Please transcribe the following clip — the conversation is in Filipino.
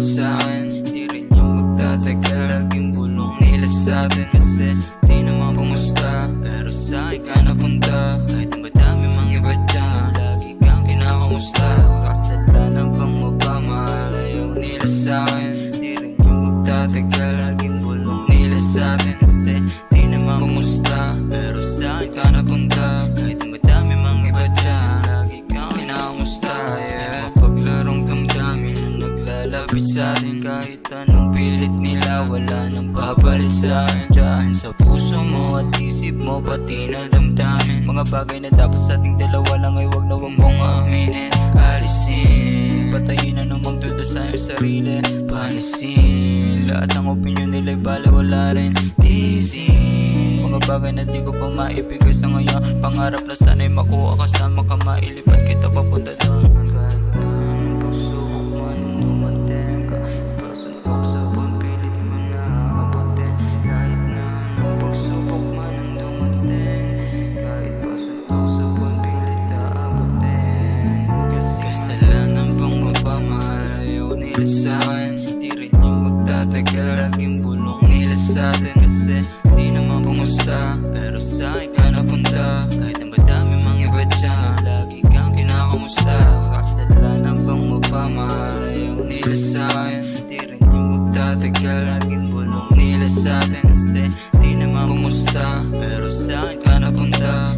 sa'kin. Di rin yung magtatagal. Laging bulong nila sa'tin Kasi sa'kin Di rin yung magtatagal Naging bulong nila sa'kin Kasi di naman kumusta Pero sa'kin ka napunta. Kahit madami mang iba dyan Lagi kang inamusta yeah. Mapaglarong damdamin Na naglalapit sa sa'tin Kahit anong pilit nila Wala nang papalit sa'kin Diyan sa puso mo at isip mo Pati na damdamin. Mga bagay na dapat sa ating dalawa lang Ay wag na wag mong aminin. Alisin. Patayin na namang duda sa iyong sarili. Lahat ng opinion nila'y bala wala rin Tiisin Mga bagay na di ko pa maibigay sa ngayon. Pangarap na sana'y makuha kasama ka Mailipat kita papunta doon. Kahit yung magtatagal Laging bulong nila sa'tin Kasi di naman pumusta Pero sa'kin ka napunta Kahit na madami mga iba dyan Lagi kang kinakamusta. Kasalanan pang mapamahal Ayaw nila sa'kin Di rin yung magtatagal Laging bulong nila sa'tin Kasi di naman pumusta Pero sa'kin ka napunta